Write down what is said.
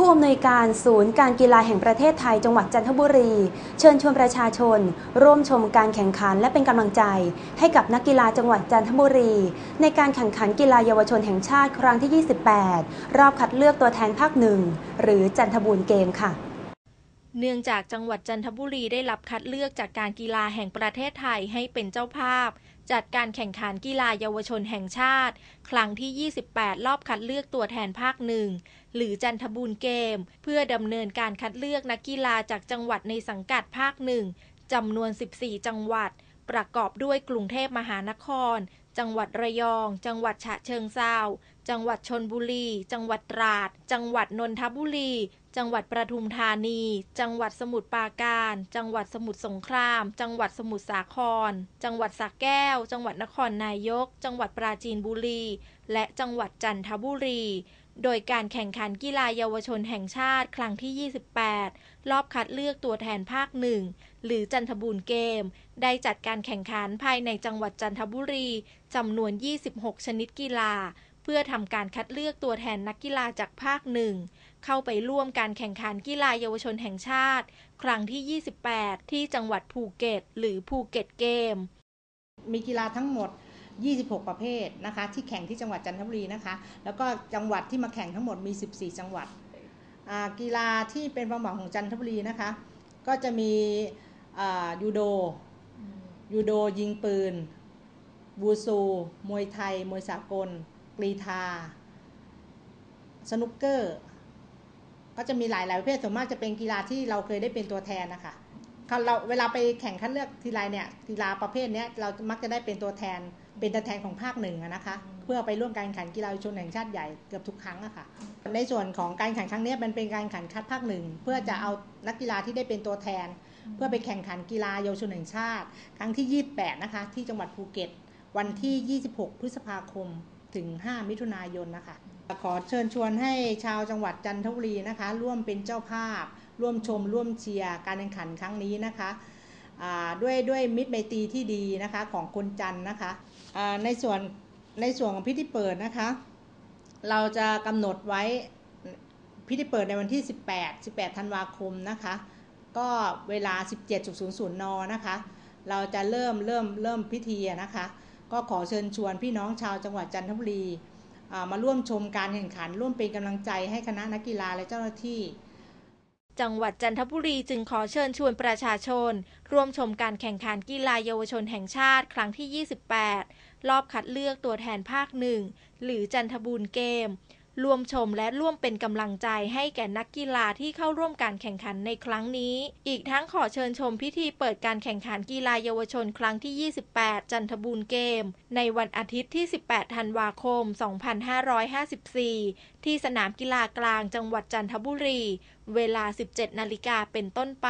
ผู้อำนวยการศูนย์การกีฬาแห่งประเทศไทยจังหวัดจันทบุรี เชิญชวนประชาชน ร่วมชมการแข่งขันและเป็นกำลังใจ ให้กับนักกีฬาจังหวัดจันทบุรี ในการแข่งขันกีฬาเยาวชนแห่งชาติครั้งที่ 28 รอบคัดเลือกตัวแทนภาคหนึ่งหรือจันทบูรเกมค่ะเนื่องจากจังหวัดจันทบุรีได้รับคัดเลือกจากการกีฬาแห่งประเทศไทยให้เป็นเจ้าภาพ จัดการแข่งขันกีฬาเยาวชนแห่งชาติ ครั้งที่ 28 รอบคัดเลือกตัวแทนภาคหนึ่งหรือจันทบูรณ์เกม เพื่อดำเนินการคัดเลือกนักกีฬาจากจังหวัดในสังกัดภาคหนึ่งจำนวน 14 จังหวัด ประกอบด้วยกรุงเทพมหานคร จังหวัดระยอง จังหวัดฉะเชิงเซา จังหวัดชนบุรี จังหวัดตราด จังหวัดนนทบุรี จังหวัดประทุมธานี จังหวัดสมุทรปราการ จังหวัดสมุทรสงคราม จังหวัดสมุทรสาคร จังหวัดสระแก้ว จังหวัดนครนายก จังหวัดปราจีนบุรี และจังหวัดจันทบุรี โดยการแข่งขันกีฬาเยาวชนแห่งชาติครั้งที่ 28 รอบคัดเลือกตัวแทนภาคหนึ่งหรือจันทบูรเกม ได้จัดการแข่งขันภายในจังหวัดจันทบุรีจำนวน 26 ชนิดกีฬา พื่อทำการคัดเลือกตัวแทนนักกีฬาจากภาคหนึ่งเข้าไปร่วมการแข่งขันกีฬาเยาวชนแห่งชาติ ครั้งที่ 28 ที่จังหวัดภูเก็ต หรือภูเก็ตเกม มีกีฬาทั้งหมด 26 ประเภทนะคะ ที่แข่งที่จังหวัดจันทบุรีนะคะ แล้วก็จังหวัดที่มาแข่งทั้งหมดมี 14 จังหวัดกีฬาที่เป็นความหวังของจันทบุรีนะคะ ก็จะมียูโดยูโดยิงปืน บูซู มวยไทย มวยสากล กรีธา สนุกเกอร์ ก็จะมีหลายหลายประเภทส่วนมากจะเป็นกีฬาที่เราเคยได้เป็นตัวแทนนะคะเราเวลาไปแข่งคัดเลือกทีไรเนี่ยกีฬาประเภทนี้เรามักจะได้เป็นตัวแทนเป็นตัวแทนของภาคหนึ่งนะคะ เพื่อไปร่วมการแข่งขันกีฬาชนแห่งชาติใหญ่เกือบทุกครั้งอะคะ่ะ ในส่วนของการแข่งครั้งนี้มันเป็นการแข่งคัดภาคหนึ่งเพื่อจะเอานักกีฬาที่ได้เป็นตัวแทน เพื่อไปแข่งขันกีฬาเยาวชนแห่งชาติ ครั้งที่ 28 นะคะ ที่จังหวัดภูเก็ต วันที่ 26 พฤษภาคม ถึง 5 มิถุนายนนะคะขอเชิญชวนให้ชาวจังหวัดจันทบุรีนะคะ ร่วมเป็นเจ้าภาพ ร่วมชม ร่วมเชียร์การแข่งขันครั้งนี้นะคะด้วยด้วยมิตรไมตรีที่ดีนะคะของคนจันนะคะในส่วนในส่วนของพิธีเปิดนะคะ เราจะกำหนดไว้พิธีเปิดในวันที่ 18 18 ธันวาคมนะคะ ก็เวลา 17.00 น นะคะ เราจะเริ่มเริ่มเริ่มพิธีนะคะ ก็ขอเชิญชวนพี่น้องชาวจังหวัดจันทบุรีมาร่วมชมการแข่งขัน ร่วมเป็นกำลังใจให้คณะนักกีฬาและเจ้าหน้าที่ จังหวัดจันทบุรีจึงขอเชิญชวนประชาชน ร่วมชมการแข่งขันกีฬาเยาวชนแห่งชาติครั้งที่ 28 รอบคัดเลือกตัวแทนภาคหนึ่งหรือจันทบูรเกม ร่วมชมและร่วมเป็นกำลังใจให้แก่นักกีฬาที่เข้าร่วมการแข่งขันในครั้งนี้ อีกทั้งขอเชิญชมพิธีเปิดการแข่งขันกีฬาเยาวชนครั้งที่ 28 จันทบูรณ์เกม ในวันอาทิตย์ที่ 18 ธันวาคม 2554 ที่สนามกีฬากลางจังหวัดจันทบุรี เวลา 17 นาฬิกาเป็นต้นไป